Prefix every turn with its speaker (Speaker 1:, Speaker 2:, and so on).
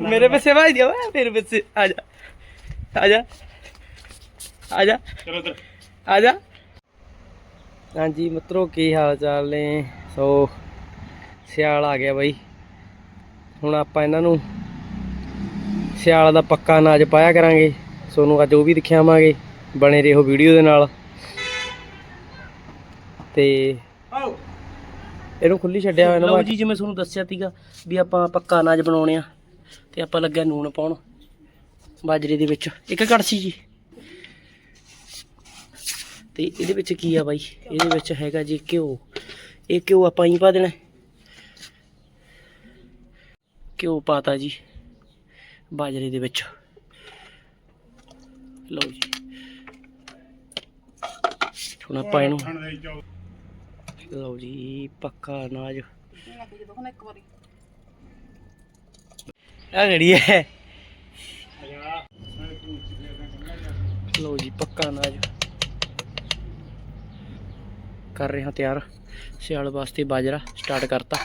Speaker 1: ਮੇਰੇ ਪਿੱਛੇ ਭਾਈ ਦਿਓ ਮੇਰੇ ਪਿੱਛੇ ਆ ਜਾ ਆ ਜਾ ਆ ਜਾ
Speaker 2: ਚਲੋ ਉਧਰ
Speaker 1: ਆ ਜਾ ਹਾਂਜੀ ਮਿੱਤਰੋ ਕੀ ਹਾਲ ਚਾਲ ਨੇ ਸੋ ਸਿਆਲ ਆ ਗਿਆ ਬਾਈ ਹੁਣ ਆਪਾਂ ਇਹਨਾਂ ਨੂੰ ਸਿਆਲ ਦਾ ਪੱਕਾ ਅਨਾਜ ਪਾਇਆ ਕਰਾਂਗੇ ਸੋਨੂੰ ਅੱਜ ਉਹ ਵੀ ਦਿਖਾਵਾਂਗੇ ਬਣੇ ਰਹੋ ਵੀਡੀਓ ਦੇ ਨਾਲ ਤੇ
Speaker 2: ਆਓ।
Speaker 1: ਇਹਨੂੰ ਖੁੱਲੀ ਛੱਡਿਆ ਹੋਇਆ ਲਓ ਜੀ ਜਿਵੇਂ ਤੁਹਾਨੂੰ ਦੱਸਿਆ ਸੀਗਾ ਵੀ ਆਪਾਂ ਪੱਕਾ ਅਨਾਜ ਬਣਾਉਣੇ ਆ ਤੇ ਆਪਾਂ ਲੱਗਿਆ ਨੂਣ ਪਾਉਣ ਬਾਜਰੇ ਦੇ ਵਿੱਚ। ਇੱਕ ਕੜਛੀ ਜੀ। ਤੇ ਇਹਦੇ ਵਿੱਚ ਕੀ ਆ ਬਾਈ? ਇਹਦੇ ਵਿੱਚ ਹੈਗਾ ਜੀ ਘਿਓ। ਇਹ ਘਿਓ ਆਪਾਂ ਹੀ ਪਾ ਦੇਣਾ। ਘਿਓ ਪਾਤਾ ਜੀ ਬਾਜਰੇ ਦੇ ਵਿੱਚ। ਲਓ ਜੀ। ਹੁਣ ਆਪਾਂ ਇਹਨੂੰ ਲਓ ਜੀ, ਪੱਕਾ ਅਨਾਜ। ਆ ਘੜੀ ਹੈ? ਲਓ ਜੀ, ਪੱਕਾ ਅਨਾਜ। ਕਰ ਰਹੇ ਹਾਂ ਤਿਆਰ। ਸਿਆਲ ਵਾਸਤੇ ਬਾਜਰਾ ਸਟਾਰਟ ਕਰਤਾ।